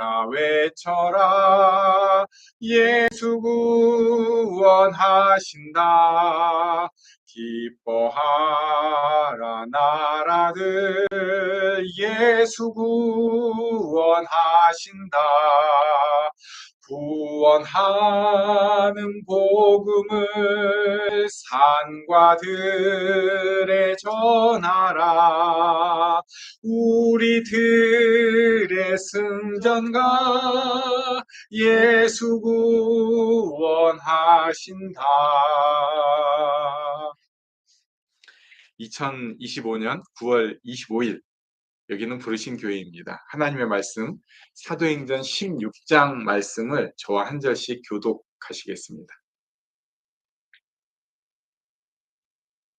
외쳐라 외쳐라. 예수 구원하신다. 기뻐하라 나라들. 예수 구원하신다. 구원하는 복음을 산과 들에 전하라 우리들의 승전가 예수 구원하신다 2025년 9월 25일 여기는 부르신 교회입니다. 하나님의 말씀 사도행전 16장 말씀을 저와 한 절씩 교독하시겠습니다.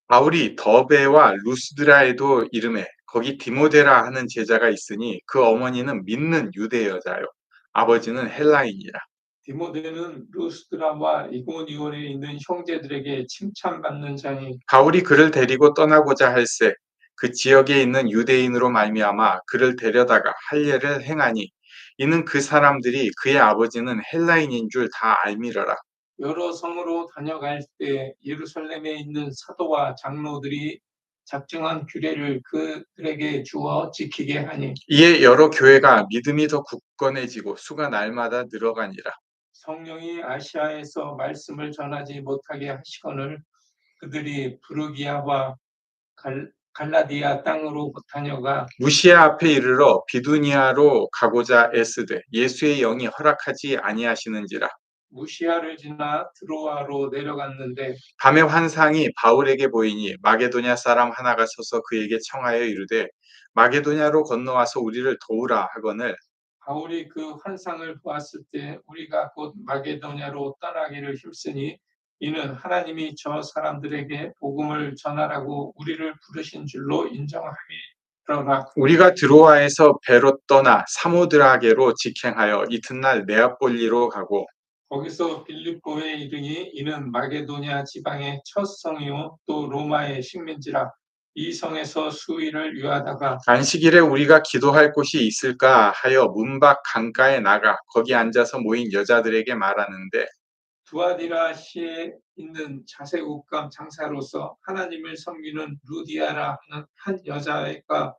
바울이 더베와 루스드라에도 이름에 거기 디모데라 하는 제자가 있으니 그 어머니는 믿는 유대 여자요. 아버지는 헬라인이라. 디모데는 루스드라와 이고니온에 있는 형제들에게 칭찬받는 자니 바울이 그를 데리고 떠나고자 할새 그 지역에 있는 유대인으로 말미암아 그를 데려다가 할례를 행하니 이는 그 사람들이 그의 아버지는 헬라인인 줄 다 알미러라. 여러 성으로 다녀갈 때 예루살렘에 있는 사도와 장로들이 작정한 규례를 그들에게 주어 지키게 하니 이에 여러 교회가 믿음이 더 굳건해지고 수가 날마다 늘어가니라. 성령이 아시아에서 말씀을 전하지 못하게 하시거늘 그들이 부르기아와 갈, 갈라디아 땅으로 다녀가 무시아 앞에 이르러 비두니아로 가고자 애쓰되 예수의 영이 허락하지 아니하시는지라 무시아를 지나 드로아로 내려갔는데 밤의 환상이 바울에게 보이니 마게도냐 사람 하나가 서서 그에게 청하여 이르되 마게도냐로 건너와서 우리를 도우라 하거늘 바울이 그 환상을 보았을 때 우리가 곧 마게도냐로 떠나기를 힘쓰니 이는 하나님이 저 사람들에게 복음을 전하라고 우리를 부르신 줄로 인정함이로라. 우리가 드로아에서 배로 떠나 사모드라게로 직행하여 이튿날 네아폴리로 가고 거기서 빌립보에 이르니 이는 마게도냐 지방의 첫 성이요 또 로마의 식민지라 이 성에서 수일을 유하다가 안식일에 우리가 기도할 곳이 있을까 하여 문밖 강가에 나가 거기 앉아서 모인 여자들에게 말하는데 두아디라시에 있는 자색 옷감 장사로서 하나님을 섬기는 루디아라 하는 한 여자애가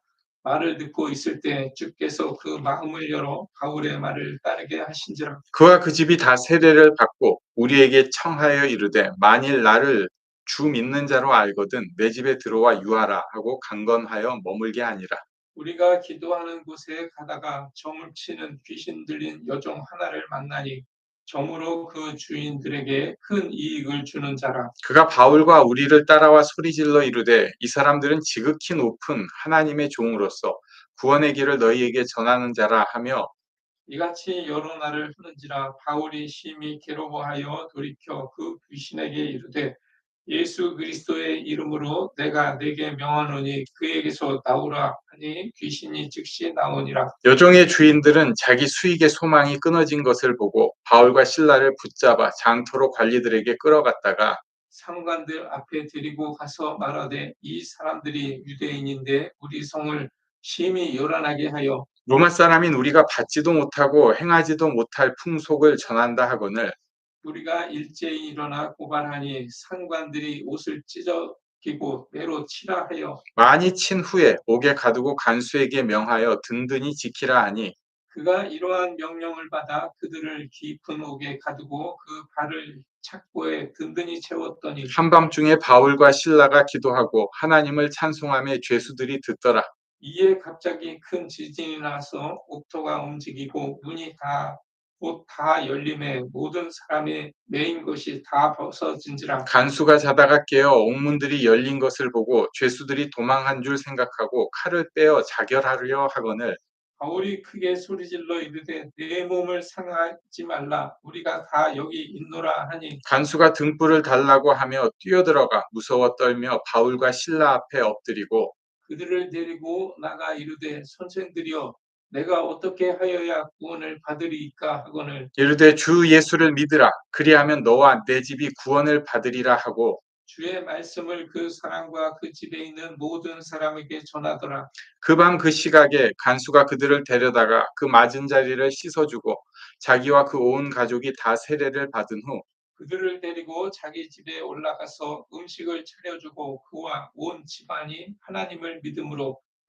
말을 듣고 있을 때 주께서 그 마음을 열어 바울의 말을 따르게 하신지라. 그와 그 집이 다 세례를 받고 우리에게 청하여 이르되 만일 나를 주 믿는 자로 알거든 내 집에 들어와 유하라 하고 강건하여 머물게 하니라. 우리가 기도하는 곳에 가다가 점을 치는 귀신 들린 여종 하나를 만나니 점으로 그 주인들에게 큰 이익을 주는 자라. 그가 바울과 우리를 따라와 소리질러 이르되 이 사람들은 지극히 높은 하나님의 종으로서 구원의 길을 너희에게 전하는 자라 하며 이같이 여러 날을 하는지라 바울이 심히 괴로워하여 돌이켜 그 귀신에게 이르되 예수 그리스도의 이름으로 내가 내게 명하노니 그에게서 나오라 하니 귀신이 즉시 나오니라. 여종의 주인들은 자기 수익의 소망이 끊어진 것을 보고 바울과 신라를 붙잡아 장터로 관리들에게 끌어갔다가 상관들 앞에 데리고 가서 말하되 이 사람들이 유대인인데 우리 성을 심히 요란하게 하여 로마 사람인 우리가 받지도 못하고 행하지도 못할 풍속을 전한다 하거늘 우리가 일제히 일어나 고발하니 상관들이 옷을 찢어 끼고 매로 치라 하여 많이 친 후에 옥에 가두고 간수에게 명하여 든든히 지키라 하니 그가 이러한 명령을 받아 그들을 깊은 옥에 가두고 그 발을 착고에 든든히 채웠더니 한밤중에 바울과 신라가 기도하고 하나님을 찬송함에 죄수들이 듣더라. 이에 갑자기 큰 지진이 나서 옥토가 움직이고 문이 다 곧 다 열림에 모든 사람의 메인 것이 다 벗어진지라. 간수가 자다가 깨어 옥문들이 열린 것을 보고 죄수들이 도망한 줄 생각하고 칼을 빼어 자결하려 하거늘. 바울이 크게 소리질러 이르되 내 몸을 상하지 말라. 우리가 다 여기 있노라 하니. 간수가 등불을 달라고 하며 뛰어들어가 무서워 떨며 바울과 신라 앞에 엎드리고 그들을 데리고 나가 이르되 선생들이여 내가 어떻게 하여야 구원을 받으리이까 하거늘 이르되 주 예수를 믿으라 그리하면 너와 내 집이 구원을 받으리라 하고 주의 말씀을 그 사람과 그 집에 있는 모든 사람에게 전하더라. 그 밤 그 시각에 간수가 그들을 데려다가 그 맞은 자리를 씻어주고 자기와 그 온 가족이 다 세례를 받은 후 그들을 데리고 자기 집에 올라가서 음식을 차려주고 그와 온 집안이 하나님을 믿음으로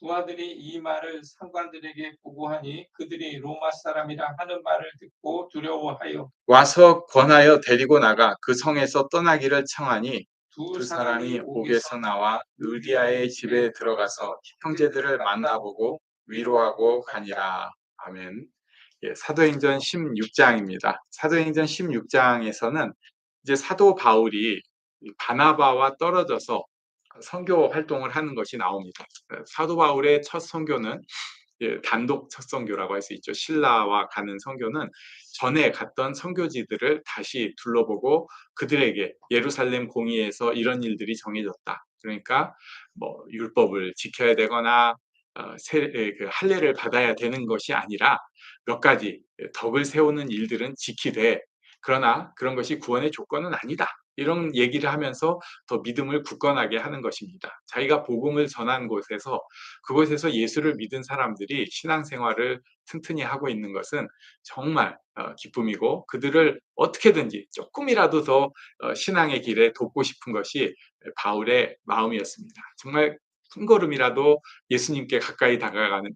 부하들이 이 말을 상관들에게 보고하니 그들이 로마 사람이라 하는 말을 듣고 두려워하여 와서 권하여 데리고 나가 그 성에서 떠나기를 청하니 두두 사람이 옥에서 나와 루디아의 집에 들어가서 형제들을 만나보고 위로하고 가니라. 아멘. 예, 사도행전 16장입니다. 사도행전 16장에서는 이제 사도 바울이 이 바나바와 떨어져서 선교 활동을 하는 것이 나옵니다. 사도 바울의 첫 선교는 예, 단독 첫 선교라고 할 수 있죠. 신라와 가는 선교는 전에 갔던 선교지들을 다시 둘러보고 그들에게 예루살렘 공의에서 이런 일들이 정해졌다. 그러니까 뭐 율법을 지켜야 되거나 어, 세, 에, 그 할례를 받아야 되는 것이 아니라 몇 가지 덕을 세우는 일들은 지키되 그러나 그런 것이 구원의 조건은 아니다. 이런 얘기를 하면서 더 믿음을 굳건하게 하는 것입니다. 자기가 복음을 전한 곳에서 그곳에서 예수를 믿은 사람들이 신앙생활을 튼튼히 하고 있는 것은 정말 어, 기쁨이고 그들을 어떻게든지 조금이라도 더 어, 신앙의 길에 돕고 싶은 것이 바울의 마음이었습니다. 정말 큰 걸음이라도 예수님께 가까이 다가가면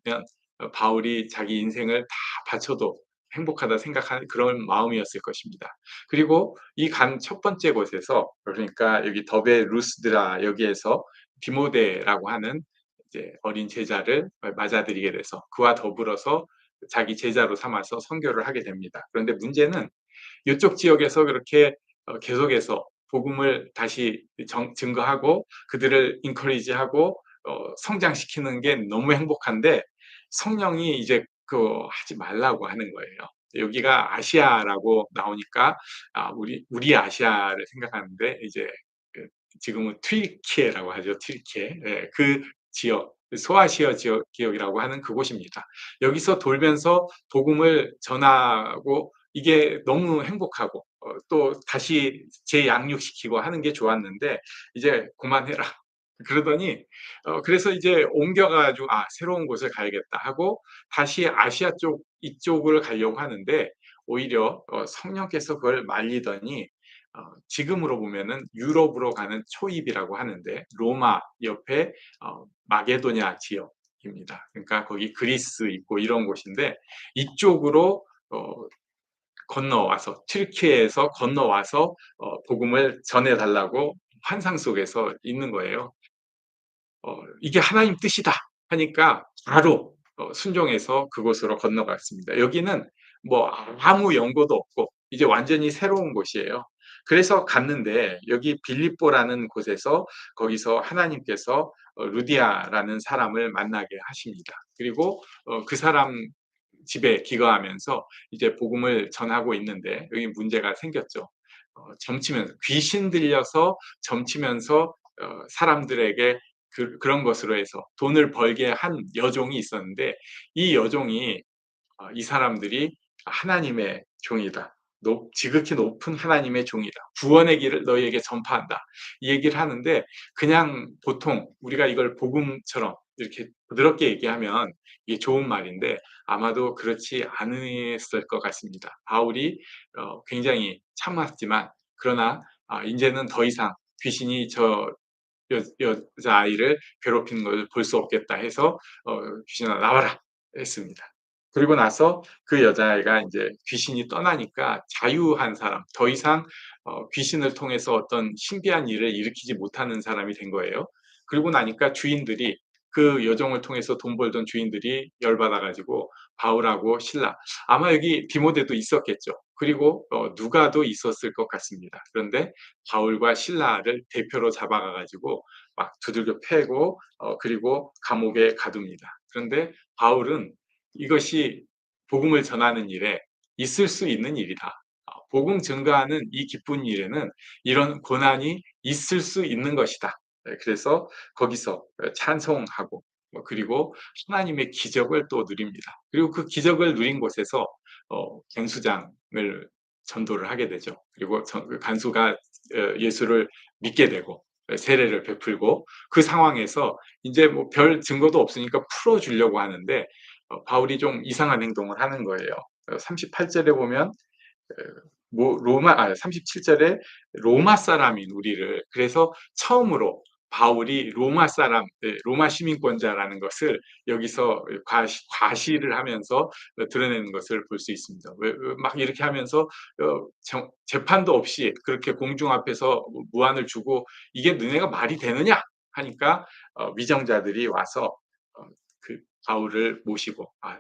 어, 바울이 자기 인생을 다 바쳐도 행복하다 생각하는 그런 마음이었을 것입니다. 그리고 이 간 첫 번째 곳에서 그러니까 여기 더베 루스드라 여기에서 디모데라고 하는 이제 어린 제자를 맞아들이게 돼서 그와 더불어서 자기 제자로 삼아서 선교를 하게 됩니다. 그런데 문제는 이쪽 지역에서 그렇게 어, 계속해서 복음을 다시 정, 증거하고 그들을 인커리지하고 어, 성장시키는 게 너무 행복한데 성령이 이제 그 하지 말라고 하는 거예요. 여기가 아시아라고 나오니까 아, 우리 우리 아시아를 생각하는데 이제 그 지금은 튀르키예라고 하죠. 튀르키예. 예, 그 지역 소아시아 지역 기억이라고 하는 그곳입니다. 여기서 돌면서 복음을 전하고 이게 너무 행복하고 어, 또 다시 재양육시키고 하는 게 좋았는데 이제 그만해라. 그러더니 어, 그래서 이제 옮겨가지고 아 새로운 곳을 가야겠다 하고 다시 아시아 쪽 이쪽을 가려고 하는데 오히려 어, 성령께서 그걸 말리더니 어, 지금으로 보면은 유럽으로 가는 초입이라고 하는데 로마 옆에 어, 마게도냐 지역입니다. 그러니까 거기 그리스 있고 이런 곳인데 이쪽으로 어, 건너와서 튀르키에서 건너와서 어, 복음을 전해달라고 환상 속에서 있는 거예요. 어, 이게 하나님 뜻이다 하니까 바로 어, 순종해서 그곳으로 건너갔습니다. 여기는 뭐 아무 연고도 없고 이제 완전히 새로운 곳이에요. 그래서 갔는데 여기 빌립보라는 곳에서 거기서 하나님께서 어, 루디아라는 사람을 만나게 하십니다. 그리고 어, 그 사람 집에 기거하면서 이제 복음을 전하고 있는데 여기 문제가 생겼죠. 어, 점치면서 귀신 들려서 점치면서 어, 사람들에게 그, 그런 것으로 해서 돈을 벌게 한 여종이 있었는데 이 여종이 어, 이 사람들이 하나님의 종이다. 높, 지극히 높은 하나님의 종이다. 구원의 길을 너희에게 전파한다. 이 얘기를 하는데 그냥 보통 우리가 이걸 복음처럼 이렇게 부드럽게 얘기하면 이게 좋은 말인데 아마도 그렇지 않았을 것 같습니다. 바울이 어, 굉장히 참았지만 그러나 아, 이제는 더 이상 귀신이 저 여, 여자아이를 괴롭히는 것을 볼 수 없겠다 해서 어, 귀신아 나와라 했습니다. 그리고 나서 그 여자아이가 이제 귀신이 떠나니까 자유한 사람, 더 이상 어, 귀신을 통해서 어떤 신비한 일을 일으키지 못하는 사람이 된 거예요. 그리고 나니까 주인들이 그 여종을 통해서 돈 벌던 주인들이 열받아가지고 바울하고 신라 아마 여기 디모데도 있었겠죠. 그리고 어, 누가도 있었을 것 같습니다. 그런데 바울과 신라를 대표로 잡아가가지고 막 두들겨 패고 어, 그리고 감옥에 가둡니다. 그런데 바울은 이것이 복음을 전하는 일에 있을 수 있는 일이다. 아, 복음 증가하는 이 기쁜 일에는 이런 고난이 있을 수 있는 것이다. 네, 그래서 거기서 찬송하고 뭐 그리고 하나님의 기적을 또 누립니다. 그리고 그 기적을 누린 곳에서 어, 갱수장 을 전도를 하게 되죠. 그리고 전- 그 간수가 어, 예수를 믿게 되고 세례를 베풀고 그 상황에서 이제 뭐 별 증거도 없으니까 풀어주려고 하는데 어, 바울이 좀 이상한 행동을 하는 거예요. 38절에 보면 어, 뭐 로마 아 37절에 로마 사람인 우리를 그래서 처음으로 바울이 로마 사람, 예, 로마 시민권자라는 것을 여기서 과시, 과시를 하면서 드러내는 것을 볼 수 있습니다. 막 이렇게 하면서 어, 정- 재판도 없이 그렇게 공중 앞에서 무한을 주고 이게 너네가 말이 되느냐 하니까 어, 위정자들이 와서 어, 그 바울을 모시고 아,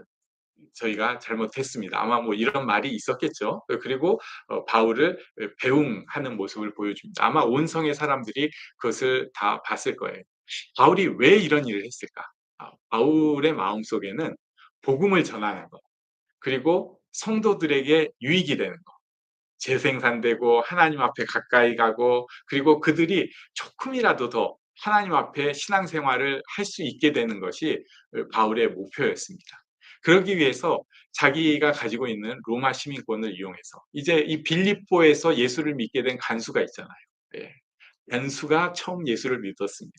저희가 잘못했습니다. 아마 뭐 이런 말이 있었겠죠. 그리고 어, 바울을 배웅하는 모습을 보여줍니다. 아마 온 성의 사람들이 그것을 다 봤을 거예요. 바울이 왜 이런 일을 했을까? 아, 바울의 마음 속에는 복음을 전하는 것, 그리고 성도들에게 유익이 되는 것, 재생산되고 하나님 앞에 가까이 가고 그리고 그들이 조금이라도 더 하나님 앞에 신앙생활을 할 수 있게 되는 것이 바울의 목표였습니다. 그러기 위해서 자기가 가지고 있는 로마 시민권을 이용해서 이제 이 빌립보에서 예수를 믿게 된 간수가 있잖아요. 예. 간수가 처음 예수를 믿었습니다.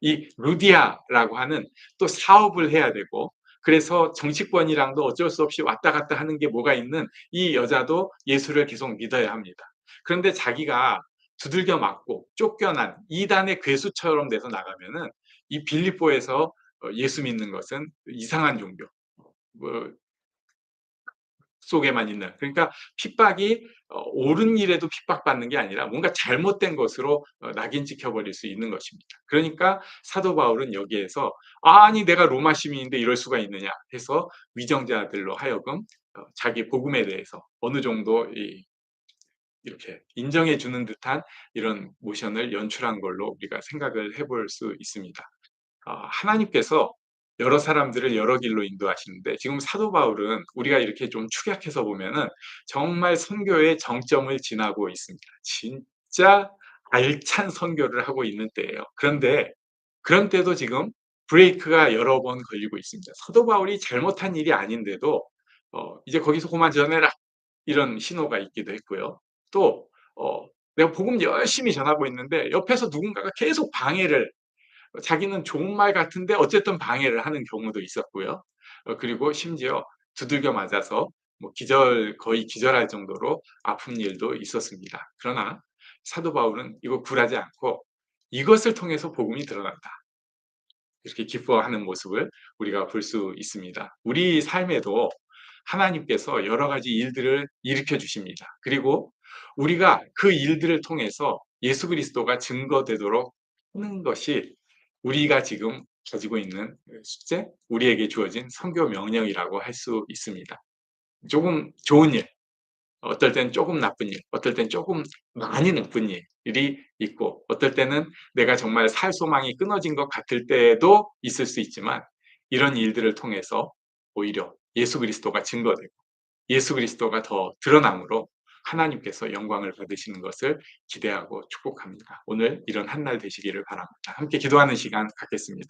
이 루디아라고 하는 또 사업을 해야 되고 그래서 정치권이랑도 어쩔 수 없이 왔다 갔다 하는 게 뭐가 있는 이 여자도 예수를 계속 믿어야 합니다. 그런데 자기가 두들겨 맞고 쫓겨난 이단의 괴수처럼 돼서 나가면은 이 빌립보에서 어, 예수 믿는 것은 이상한 종교, 뭐 속에만 있는 그러니까 핍박이 어, 옳은 일에도 핍박받는 게 아니라 뭔가 잘못된 것으로 어, 낙인 찍혀버릴 수 있는 것입니다. 그러니까 사도 바울은 여기에서 아니 내가 로마 시민인데 이럴 수가 있느냐 해서 위정자들로 하여금 어, 자기 복음에 대해서 어느 정도 이, 이렇게 인정해 주는 듯한 이런 모션을 연출한 걸로 우리가 생각을 해볼 수 있습니다. 어, 하나님께서 여러 사람들을 여러 길로 인도하시는데 지금 사도 바울은 우리가 이렇게 좀 축약해서 보면은 정말 선교의 정점을 지나고 있습니다. 진짜 알찬 선교를 하고 있는 때예요. 그런데 그런 때도 지금 브레이크가 여러 번 걸리고 있습니다. 사도 바울이 잘못한 일이 아닌데도 어, 이제 거기서 그만 전해라 이런 신호가 있기도 했고요. 또 어, 내가 복음 열심히 전하고 있는데 옆에서 누군가가 계속 방해를 자기는 좋은 말 같은데 어쨌든 방해를 하는 경우도 있었고요. 어, 그리고 심지어 두들겨 맞아서 뭐 기절 거의 기절할 정도로 아픈 일도 있었습니다. 그러나 사도 바울은 이거 굴하지 않고 이것을 통해서 복음이 드러난다. 이렇게 기뻐하는 모습을 우리가 볼 수 있습니다. 우리 삶에도 하나님께서 여러 가지 일들을 일으켜 주십니다. 그리고 우리가 그 일들을 통해서 예수 그리스도가 증거되도록 하는 것이 우리가 지금 가지고 있는 숙제, 우리에게 주어진 선교 명령이라고 할 수 있습니다. 조금 좋은 일, 어떨 땐 조금 나쁜 일, 어떨 땐 조금 많이 나쁜 일이 있고, 어떨 때는 내가 정말 살 소망이 끊어진 것 같을 때도 있을 수 있지만, 이런 일들을 통해서 오히려 예수 그리스도가 증거되고, 예수 그리스도가 더 드러남으로 하나님께서 영광을 받으시는 것을 기대하고 축복합니다. 오늘 이런 한 날 되시기를 바랍니다. 함께 기도하는 시간 갖겠습니다.